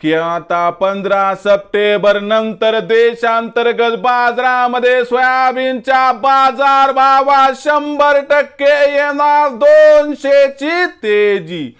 की आता पंधरा सप्टेंबर नंतर देशांतर्गत बाजारामध्ये सोयाबीनच्या बाजार भावात शंभर टक्के येणार दोनशेची तेजी.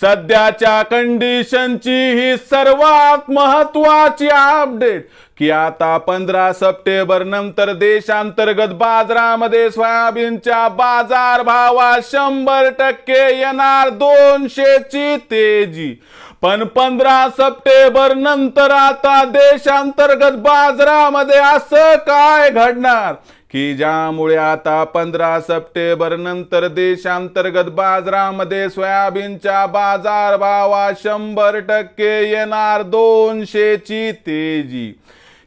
सध्याच्या कंडिशनची ही सर्वात महत्वाची अपडेट की आता पंधरा सप्टेंबर नंतर देशांतर्गत बाजारामध्ये सोयाबीनच्या बाजार भावात शंभर टक्के येणार दोनशेची तेजी. पण पंधरा सप्टेंबर नंतर आता देशांतर्गत बाजारामध्ये असं काय घडणार? की ज्यामुळे आता पंधरा सप्टेंबर नंतर देशांतर्गत बाजारामध्ये सोयाबीनच्या बाजार भावात शंभर टक्के येणार दोनशेची तेजी.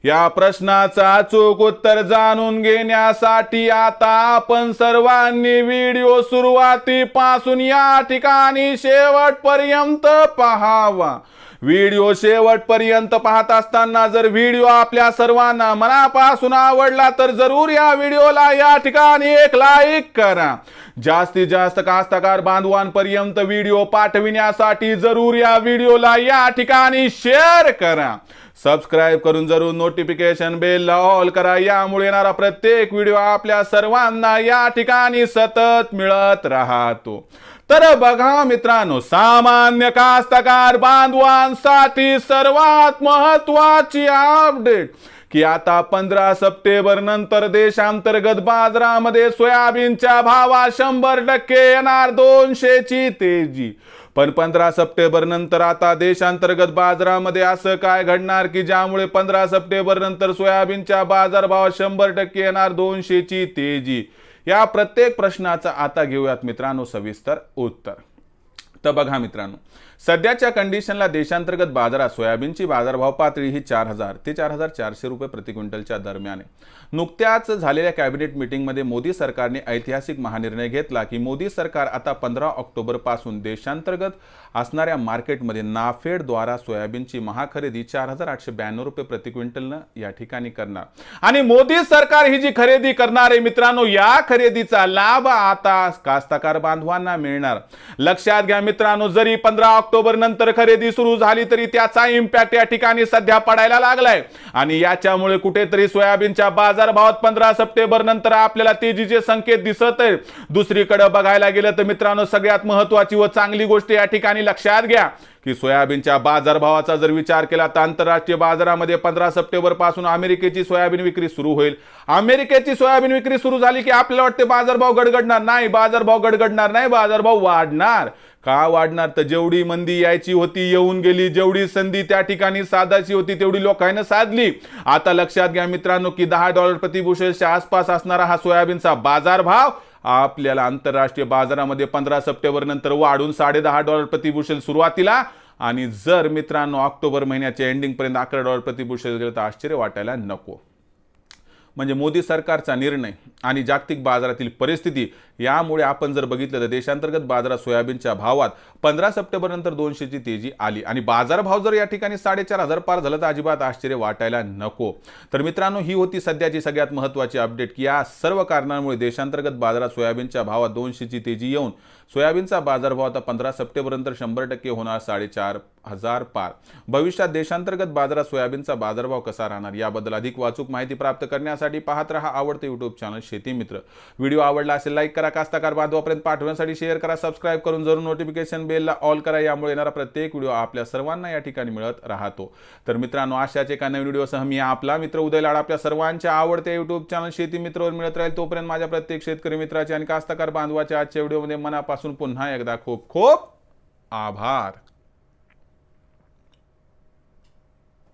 या प्रश्नाचा अचूक उत्तर जाणून घेण्यासाठी आता आपण सर्वांनी व्हिडिओ सुरुवातीपासून या ठिकाणी शेवटपर्यंत पहावा. व्हिडिओ शेवटपर्यंत पाहत असताना जर व्हिडिओ आपल्या सर्वांना मनापासून आवडला तर जरूर या व्हिडिओला या ठिकाणी एक लाईक करा. जास्तीत जास्त कास्तकार बांधवांपर्यंत व्हिडिओ पाठविण्यासाठी जरूर या व्हिडिओला या ठिकाणी शेअर करा. सबस्क्राईब करून जरूर नोटिफिकेशन बेल ऑल करा. यामुळे येणारा प्रत्येक व्हिडिओ आपल्या सर्वांना या ठिकाणी सतत मिळत राहतो. तर बघा मित्रांनो सामान्य कास्तकार बांधवांसाठी सर्वात महत्वाची अपडेट की आता पंधरा सप्टेंबर नंतर देशांतर्गत बाजारामध्ये सोयाबीनच्या भावात शंभर टक्के येणार दोनशेची तेजी. पण पंधरा सप्टेंबर नंतर आता देशांतर्गत बाजारामध्ये असं काय घडणार की ज्यामुळे पंधरा सप्टेंबर नंतर सोयाबीनच्या बाजारभावात शंभर टक्के येणार दोनशेची तेजी? या प्रत्येक प्रश्नाचं आता घेऊयात मित्रांनो सविस्तर उत्तर. तर बघा मित्रांनो सध्याच्या कंडिशनला देशांतर्गत बाजारात सोयाबीनची बाजारभाव पातळी ही चार हजार ते चार हजार चारशे रुपये प्रति क्विंटलच्या दरम्यान आहे. नुकत्याच झालेल्या कॅबिनेट मिटिंगमध्ये मोदी सरकारने ऐतिहासिक महानिर्णय घेतला की मोदी सरकार आता पंधरा ऑक्टोबरपासून देशांतर्गत असणाऱ्या मार्केटमध्ये नाफेडद्वारा सोयाबीनची महाखरेदी चार हजार आठशे ब्याण्णव रुपये प्रति क्विंटलनं या ठिकाणी करणार. आणि मोदी सरकार ही जी खरेदी करणार आहे मित्रांनो या खरेदीचा लाभ आता कास्तकार बांधवांना मिळणार. लक्षात घ्या मित्रांनो जरी पंधरा ऑक्टोबर नंतर खरेदी सुरू झाली तरी त्याचा इम्पॅक्ट या ठिकाणी सध्या पडायला लागलाय. आणि याच्यामुळे कुठेतरी सोयाबीनच्या बाजारभावात पंधरा सप्टेंबर नंतर आपल्याला तेजीचे संकेत दिसत आहे. दुसरीकडे बघायला गेलं तर मित्रांनो सगळ्यात महत्वाची व चांगली गोष्ट या ठिकाणी लक्षात घ्या. की सोयाबीनच्या बाजारभावाचा जर विचार केला तर आंतरराष्ट्रीय बाजारामध्ये पंधरा सप्टेंबरपासून अमेरिकेची सोयाबीन विक्री सुरू होईल. अमेरिकेची सोयाबीन विक्री सुरू झाली की आपल्याला वाटते बाजारभाव गडगडणार. नाही बाजारभाव गडगडणार नाही बाजारभाव वाढणार. का वाढणार? तर जेवढी मंदी यायची होती येऊन गेली जेवढी संधी त्या ठिकाणी साधायची होती तेवढी लोकांना साधली. आता लक्षात घ्या मित्रांनो की दहा डॉलर प्रतिबुशेलच्या आसपास असणारा हा सोयाबीनचा बाजारभाव आपल्याला आंतरराष्ट्रीय बाजारामध्ये पंधरा सप्टेंबर नंतर वाढून साडे दहा डॉलर प्रतिभूषण सुरुवातीला. आणि जर मित्रांनो ऑक्टोबर महिन्याच्या एंडिंगपर्यंत अकरा डॉलर प्रतिभूषण गेलं तर आश्चर्य वाटायला नको. म्हणजे मोदी सरकारचा निर्णय आणि जागतिक बाजारातील परिस्थिती यामुळे आपण जर बघितलं तर देशांतर्गत बाजारात सोयाबीनच्या भावात पंधरा सप्टेंबरनंतर दोनशेची तेजी आली. आणि बाजारभाव जर या ठिकाणी साडेचार हजार पार झालं तर अजिबात आश्चर्य वाटायला नको. तर मित्रांनो ही होती सध्याची सगळ्यात महत्त्वाची अपडेट की या सर्व कारणांमुळे देशांतर्गत बाजारात सोयाबीनच्या भावात दोनशेची तेजी येऊन सोयाबीनचा बाजारभाव आता पंधरा सप्टेंबरनंतर शंभर टक्के होणार साडेचार हजार पार. भविष्यात देशांतर्गत बाजारात सोयाबीनचा बाजारभाव कसा राहणार याबद्दल अधिक वाचूक माहिती प्राप्त करण्यासाठी पाहत रहा आवडते युट्यूब चॅनल शेती मित्र. व्हिडिओ आवडला असेल लाईक करा कास्ताकार बांधवापर्यंत पाठवण्यासाठी शेअर करा सबस्क्राईब करून जरूर नोटिफिकेशन बेलला ऑल करा यामुळे येणारा प्रत्येक व्हिडिओ आपल्या सर्वांना या ठिकाणी मिळत राहतो. तर मित्रांनो अशाच एका नवीन व्हिडिओसह मी आपला मित्र उदय लाड आपल्या सर्वांच्या आवडते युट्यूब चॅनल शेती मित्रवर मिळत राहील. तोपर्यंत माझ्या प्रत्येक शेतकरी मित्राचे आणि कास्ताकार बांधवाच्या आजच्या व्हिडिओमध्ये मनापासून पुन्हा एकदा खूप खूप आभार.